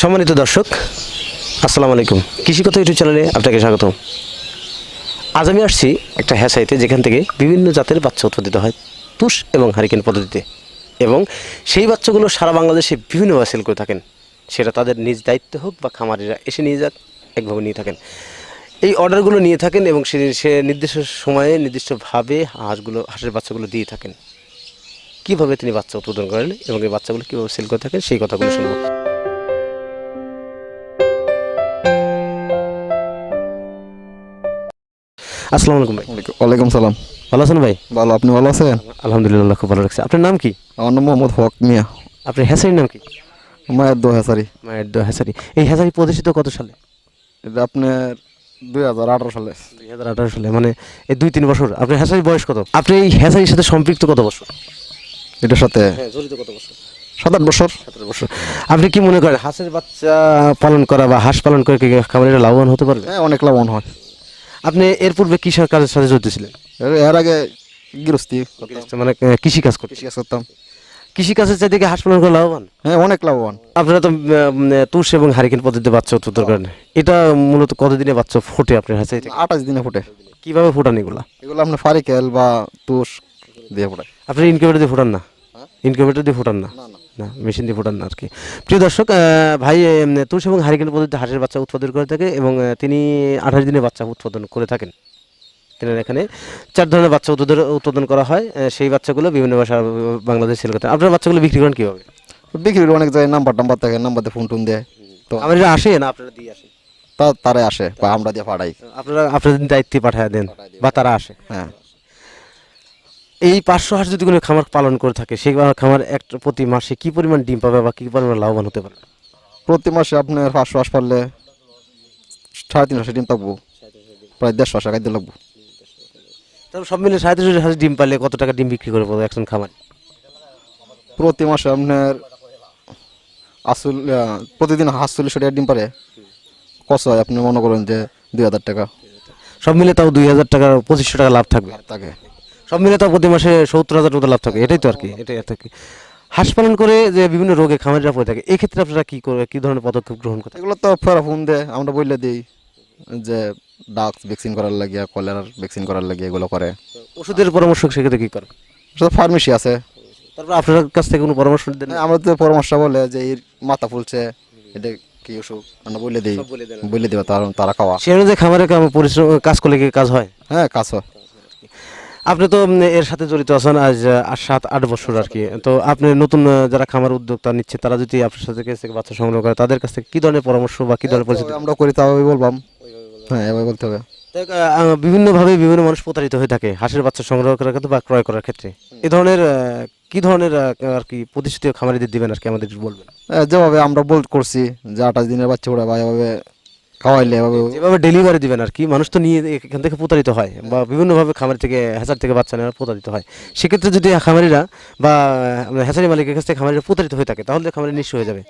সম্মানিত দর্শক, আসসালামু আলাইকুম। কৃষি কথা ইউটিউব চ্যানেলে আপনাকে স্বাগত আজ আমি আসছি একটা হ্যাসাইতে যেখান থেকে বিভিন্ন জাতের বাচ্চা উৎপাদিত হয়। তুষ এবং হারিকেন পদ্ধতিতে। এবং সেই বাচ্চাগুলো সারা বাংলাদেশে বিভিন্নভাবে সেল করে থাকেন। সেটা তাদের নিজ দায়িত্ব হোক বা খামারিরা এসে নিয়ে যাক, একভাবে নিয়ে থাকেন। এই অর্ডারগুলো নিয়ে থাকেন এবং সে সে নির্দিষ্ট সময়ে, নির্দিষ্টভাবে হাঁসগুলো, হাঁসের বাচ্চাগুলো দিয়ে থাকেন। কীভাবে তিনি বাচ্চা উৎপাদন করেন এবং এই বাচ্চাগুলো কীভাবে সেল করে থাকেন, সেই কথাগুলো শুনব। আসসালামু আলাইকুম ভাই। ওয়ালাইকুম সালাম। ভালো আছেন ভাই? ভালো আপনি ভালো আছেন? আলহামদুলিল্লাহ খুব ভালো লাগছে আপনার নাম কি? আমার নাম মোহাম্মদ হক মিয়া। আপনার হ্যাসারির নাম কি? মায়ের দো হেসারি মায়ের দো হ্যাসারি। এই হ্যাসারি প্রতিষ্ঠিত কত সালে? এটা আপনার দুই হাজার আঠারো সালে। দুই হাজার আঠারো সালে মানে এই দুই তিন বছর। আপনার হ্যাসারির বয়স কত? আপনি এই হ্যাসারির সাথে সম্পৃক্ত কত বছর? এটার সাথে? হ্যাঁ জড়িত কত বছর? সাত আট বছর। সতেরো বছর। আপনি কি মনে করেন হাঁসের বাচ্চা পালন করা বা হাঁস পালন করে কি খামারিরা লাভবান হতে পারবে? হ্যাঁ অনেক লাভবান হয়। আপনি এর পূর্বে কিসের কাজের সাথে জড়িত ছিলেন? এর- আগে গৃহস্থী মানে কৃষি কাজ করতে কৃষি কাজ করতাম। কৃষি কাজের চাইতে কি হাঁস পালন করে লাভবান? হ্যাঁ অনেক লাভবান। আপনারা তো তুষ এবং হারিকেন পদ্ধতিতে বাচ্চা উৎপাদন করেন। এটা মূলত কতদিনে বাচ্চা ফোটে আপনার হাতে আঠাশ দিনে ফুটে। কীভাবে ফোটান এগুলা? এগুলো আপনার ফারিকেল বা তুষ দিয়ে ফুটায়। আপনি ইনকিউবেটর দিয়ে ফোটান না? ইনকিউবেটর দিয়ে ফোটান না না। মেশিন দিয়ে ফোটান না আর কি প্রিয় দর্শক ভাই তুষ এবং হারিকেন পদ্ধতিতে হাঁসের বাচ্চা উৎপাদন করে থাকে এবং তিনি আঠাশ দিনে বাচ্চা উৎপাদন করে থাকেন। তিনার এখানে চার ধরনের বাচ্চা উৎপাদন উৎপাদন করা হয়। সেই বাচ্চাগুলো বিভিন্ন ভাষা বাংলাদেশ সেল করতে আপনার বাচ্চাগুলো বিক্রি করেন কীভাবে? বিক্রি করে অনেক জায়গায় নাম্বার টাম্বার থাকে নাম্বার দিয়ে ফোন টোন দেয়। তো আমার আসে না আপনারা দিয়ে আসেন? তা তারাই আসে বা আমরা দিয়ে পাঠাই। আপনারা আপনাদের দায়িত্বে পাঠায় দেন বা তারা আসে? হ্যাঁ। এই পাঁচশো হাঁস যদি কোনো খামার পালন করে থাকে সেই খামার এক প্রতি মাসে কি পরিমাণ ডিম পাবে বা কি পরিমাণ লাভবান হতে পারে? প্রতি মাসে আপনার পাঁচশো হাঁস পারলে সাড়ে তিনশো ডিম থাকব প্রায় দেড়শো টাকা দিয়ে লাগবো। তাহলে সব মিলে সাড়ে তিনশো হাঁস ডিম পারলে কত টাকা ডিম বিক্রি করে পাবো একজন খামার? প্রতি মাসে আপনার আসল প্রতিদিন প্রতিদিন আটচল্লিশশো টাকা ডিম পারে কত হয় আপনি মনে করেন যে দুই হাজার টাকা। সব মিলে তাও দুই হাজার টাকা পঁচিশশো টাকা লাভ থাকবে। থাকে। সব মিলে তাও প্রতি মাসে সত্তর হাজার মতো লাভ থাকে এটাই তো আর কি এটাই আর কি। হাঁস পালন করে যে বিভিন্ন রোগে খামারিরা পড়ে থাকে এক্ষেত্রে আপনারা কি করে কি ধরনের পদক্ষেপ গ্রহণ করতে এগুলো তো ফেরা ফোন দেয় আমরা বললে দিই যে ডাক্স ভ্যাকসিন করার লাগিয়া কলেরার ভ্যাকসিন করার লাগিয়ে এগুলো করে। ওষুধের পরামর্শ সেক্ষেত্রে কি করে ফার্মেসি আছে। তারপর আপনার কাছ থেকে কোনো পরামর্শ দেন? না? আমরা তো পরামর্শ বলে যে এর মাথা ফুলছে এটা কি ওষুধ আমরা বলে দিই। বলে দিবে তারা তারা খাওয়া। সে অনুযায়ী খামারে পরিশ্রম কাজ করলে কি কাজ হয়? হ্যাঁ কাজ হয়। আপনি তো এর সাথে জড়িত আছেন আজ সাত আট বছর আর কি। তো আপনি নতুন যারা খামার উদ্যোক্তা নিচ্ছে তারা যদি আপনার সাথে কাছ থেকে বাচ্চা সংগ্রহ করে তাদের কাছ থেকে কি ধরনের পরামর্শ বা কি ধরনের পরিস্থিতি আমরা করি তাও বলবাম। হ্যাঁ এভাবে বলতে হবে। বিভিন্নভাবে বিভিন্ন মানুষ প্রতারিত হয়ে থাকে হাঁসের বাচ্চা সংগ্রহ করার ক্ষেত্রে বা ক্রয় করার ক্ষেত্রে। এ ধরনের কি ধরনের আর কি প্রতিষ্ঠিত খামারিদের দিবেন আর কি আমাদের বলবেন? যেভাবে আমরা বোল্ড করছি যে আঠাশ দিনের বাচ্চা ওরা বা এভাবে খাওয়াইলে যেভাবে ডেলিভারি দিবেন আর কি মানুষ তো নিয়ে এখান থেকে প্রতারিত হয় বা বিভিন্নভাবে খামার থেকে হ্যাচার থেকে বাচ্চা নেওয়ার প্রতারিত হয়। সেক্ষেত্রে যদি খামারিরা বা হ্যাচারি মালিকের কাছ থেকে খামারিরা প্রতারিত হয়ে থাকে তাহলে খামারি নিঃস্ব হয়ে যাবে।